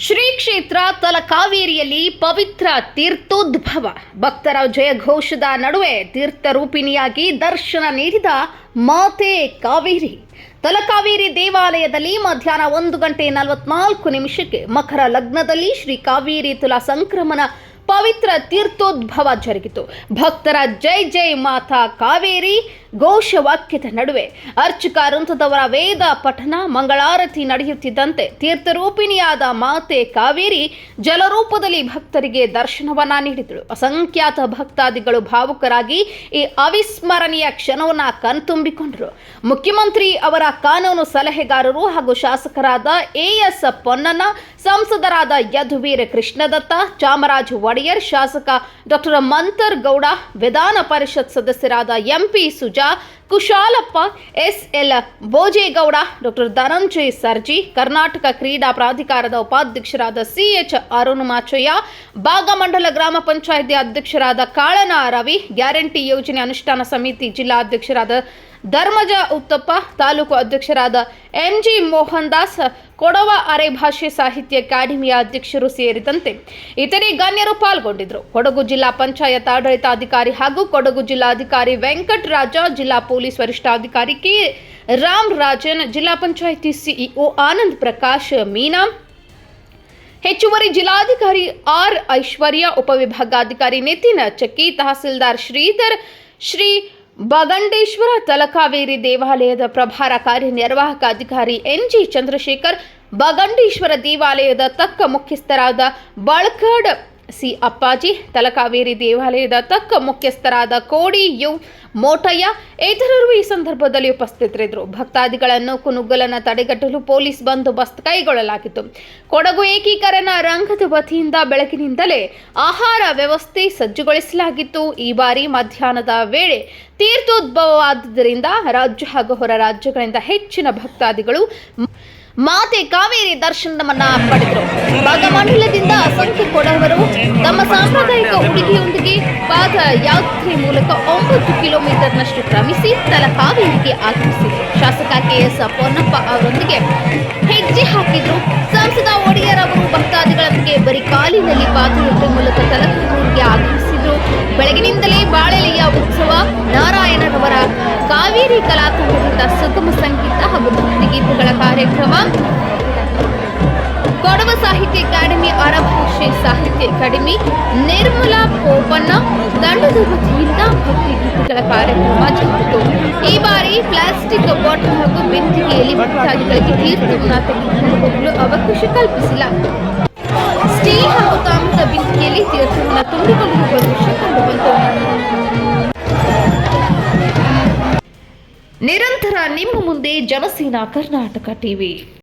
ಶ್ರೀ ಕ್ಷೇತ್ರ ತಲಕಾವೇರಿಯಲ್ಲಿ ಪವಿತ್ರ ತೀರ್ಥೋದ್ಭವ. ಭಕ್ತರ ಜಯಘೋಷದ ನಡುವೆ ತೀರ್ಥರೂಪಿಣಿಯಾಗಿ ದರ್ಶನ ನೀಡಿದ ಮಾತೆ ಕಾವೇರಿ. ತಲಕಾವೇರಿ ದೇವಾಲಯದಲ್ಲಿ ಮಧ್ಯಾಹ್ನ ಒಂದು ಗಂಟೆ ನಲವತ್ನಾಲ್ಕು ನಿಮಿಷಕ್ಕೆ ಮಕರ ಲಗ್ನದಲ್ಲಿ ಶ್ರೀ ಕಾವೇರಿ ತುಲಾ ಸಂಕ್ರಮಣ ಪವಿತ್ರ ತೀರ್ಥೋದ್ಭವ ಜರುಗಿತು. ಭಕ್ತರ ಜೈ ಜೈ ಮಾತಾ ಕಾವೇರಿ ಘೋಷವಾಕ್ಯದ ನಡುವೆ ಅರ್ಚಕ ವೃಂದದವರ ವೇದ ಪಠನ ಮಂಗಳಾರತಿ ನಡೆಯುತ್ತಿದ್ದಂತೆ ತೀರ್ಥರೂಪಿಣಿಯಾದ ಮಾತೆ ಕಾವೇರಿ ಜಲರೂಪದಲ್ಲಿ ಭಕ್ತರಿಗೆ ದರ್ಶನವನ್ನ ನೀಡಿದಳು. ಅಸಂಖ್ಯಾತ ಭಕ್ತಾದಿಗಳು ಭಾವುಕರಾಗಿ ಈ ಅವಿಸ್ಮರಣೀಯ ಕ್ಷಣವನ್ನ ಕಣ್ತುಂಬಿಕೊಂಡರು. ಮುಖ್ಯಮಂತ್ರಿ ಅವರ ಕಾನೂನು ಸಲಹೆಗಾರರು ಹಾಗೂ ಶಾಸಕರಾದ ಎಎಸ್ ಪೊನ್ನಣ್ಣ ಸಂಸದರಾದ ಯದುವೀರ್ ಕೃಷ್ಣದತ್ತ ಚಾಮರಾಜ್ ಒಡೆಯರ್ ಶಾಸಕ ಡಾಕ್ಟರ್ ಮಂತರ್ ಗೌಡ, ವಿಧಾನ ಪರಿಷತ್ ಸದಸ್ಯರಾದ MP Suja, Kushalappa, SL Bhojegowda, doctor Dhananjay Sarji, Karnataka ಕ್ರೀಡಾ ಪ್ರಾಧಿಕಾರದ ಉಪಾಧ್ಯಕ್ಷರಾದ ಸಿಎಚ್ ಅರುಣಮಾಚಯ್ಯ ಭಾಗಮಂಡಲ ಗ್ರಾಮ ಪಂಚಾಯಿತಿ ಅಧ್ಯಕ್ಷರಾದ ಕಾಳನ ರವಿ, ಗ್ಯಾರಂಟಿ ಯೋಜನೆ ಅನುಷ್ಠಾನ ಸಮಿತಿ ಜಿಲ್ಲಾಧ್ಯಕ್ಷರಾದ ಧರ್ಮಜ ಉತ್ತಪ್ಪ ತಾಲೂಕು ಅಧ್ಯಕ್ಷರಾದ ಎಂಜಿ ಮೋಹನ್ ದಾಸ್ ಕೊಡವ ಅರೆ ಭಾಷೆ ಸಾಹಿತ್ಯ ಅಕಾಡೆಮಿಯ ಅಧ್ಯಕ್ಷರು ಸೇರಿದಂತೆ ಇತರೆ ಗಣ್ಯರು ಪಾಲ್ಗೊಂಡಿದ್ದರು. ಕೊಡಗು ಜಿಲ್ಲಾ ಪಂಚಾಯತ್ ಆಡಳಿತಾಧಿಕಾರಿ ಹಾಗೂ ಕೊಡಗು ಜಿಲ್ಲಾಧಿಕಾರಿ ವೆಂಕಟರಾಜ, ಜಿಲ್ಲಾ ಪೊಲೀಸ್ ವರಿಷ್ಠಾಧಿಕಾರಿ ಕೆ ರಾಮ್ ರಾಜನ್, ಜಿಲ್ಲಾ ಪಂಚಾಯಿತಿ ಸಿಇಒ ಆನಂದ್ ಪ್ರಕಾಶ್, ಮೀನಾ ಹೆಚ್ಚುವರಿ ಜಿಲ್ಲಾಧಿಕಾರಿ ಆರ್ ಐಶ್ವರ್ಯ, ಉಪವಿಭಾಗಾಧಿಕಾರಿ ನಿತಿನ್ ಚಕ್ಕಿ, ತಹಸೀಲ್ದಾರ್ ಶ್ರೀಧರ್, ಶ್ರೀ ಬಗಂಡೇಶ್ವರ ತಲಕಾವೇರಿ ದೇವಾಲಯದ ಪ್ರಭಾರ ಕಾರ್ಯನಿರ್ವಾಹಕ ಅಧಿಕಾರಿ ಎನ್ಜಿ ಚಂದ್ರಶೇಖರ್ ಬಗಂಡೇಶ್ವರ ದೇವಾಲಯದ ತಕ್ಕ ಮುಖ್ಯಸ್ಥರಾದ ಬಳಕಡ್ ಸಿ ಅಪ್ಪಾಜಿ, ತಲಕಾವೇರಿ ದೇವಾಲಯದ ತಕ್ಕ ಮುಖ್ಯಸ್ಥರಾದ ಕೋಡಿ ಯು ಮೋಟಯ್ಯ ಇತರರು ಈ ಸಂದರ್ಭದಲ್ಲಿ ಉಪಸ್ಥಿತರಿದ್ದರು. ಭಕ್ತಾದಿಗಳನ್ನು ಕುನುಗ್ಗಲನ್ನು ತಡೆಗಟ್ಟಲು ಪೊಲೀಸ್ ಬಂದೋಬಸ್ತ್ ಕೈಗೊಳ್ಳಲಾಗಿತ್ತು. ಕೊಡಗು ಏಕೀಕರಣ ರಂಗದ ವತಿಯಿಂದ ಬೆಳಕಿನಿಂದಲೇ ಆಹಾರ ವ್ಯವಸ್ಥೆ ಸಜ್ಜುಗೊಳಿಸಲಾಗಿತ್ತು. ಈ ಬಾರಿ ಮಧ್ಯಾಹ್ನದ ವೇಳೆ ತೀರ್ಥೋದ್ಭವವಾದ್ದರಿಂದ ರಾಜ್ಯ ಹಾಗೂ ಹೊರ ರಾಜ್ಯಗಳಿಂದ ಹೆಚ್ಚಿನ ಭಕ್ತಾದಿಗಳು ಮಾತೆ ಕಾವೇರಿ ದರ್ಶನವನ್ನ ಪಡೆದರು. ಭಾಗಮಂಡಲದಿಂದ ಅಸಂಖ್ಯ ಕೊಡವರು ತಮ್ಮ ಸಾಂಪ್ರದಾಯಿಕ ಉಡುಗೆಯೊಂದಿಗೆ ಪಾದಯಾತ್ರೆ ಮೂಲಕ ಒಂಬತ್ತು ಕಿಲೋಮೀಟರ್ನಷ್ಟು ಕ್ರಮಿಸಿ ತಲಕಾವೇರಿಗೆ ಆಗಮಿಸಿದರು. ಶಾಸಕ ಕೆಎಸ್ ಪೊನ್ನಪ್ಪ ಅವರೊಂದಿಗೆ ಹೆಜ್ಜೆ ಹಾಕಿದ್ರು. ಸಂಸದ ಒಡೆಯರ್ ಅವರು ಭಕ್ತಾದಿಗಳೊಂದಿಗೆ ಬರೀ ಕಾಲಿನಲ್ಲಿ ಪಾದಯಾತ್ರೆ ಮೂಲಕ ತಲಕಾವೇರಿಗೆ ಆಗಮಿಸಿದ್ರು. ಬೆಳಗಿನಿಂದಲೇ ಬಾಳೆಲೆಯ ಉತ್ಸವ ಸಾಹಿತ್ಯ ಅಕಾಡೆಮಿ ಅರಭಾಷೆ ಸಾಹಿತ್ಯ ಅಕಾಡೆಮಿ, ನಿರ್ಮಲಾ ಪೋಪಣ್ಣ ದಂಡದ ಭಕ್ತಿ ಗೀತೆಗಳ ಕಾರ್ಯಕ್ರಮ ಜರುಗಿತು. ಈ ಬಾರಿ ಪ್ಲಾಸ್ಟಿಕ್ ಬಾಟಲ್ ಹಾಗೂ ಬೆಂತಿಗೆಯಲ್ಲಿ ಭಕ್ತಾದಿಗಳಿಗೆ ತೀರ್ಥವನ್ನು ತೆಗೆದುಕೊಂಡು ಅವಕಾಶ ಕಲ್ಪಿಸಿಲ್ಲ. ಸ್ಟೀಲ್ ಹಾಗೂ ತಾಮ್ರದ ಬೆಂಕಿಯಲ್ಲಿ ತೀರ್ಥವನ್ನು ತುಂಬಿಕೊಂಡು ದೃಶ್ಯ ಕಂಡುಬಂತು. ನಿರಂತರ ನಿಮ್ಮ ಮುಂದೆ ಜನಸೇನಾ ಕರ್ನಾಟಕ ಟಿವಿ.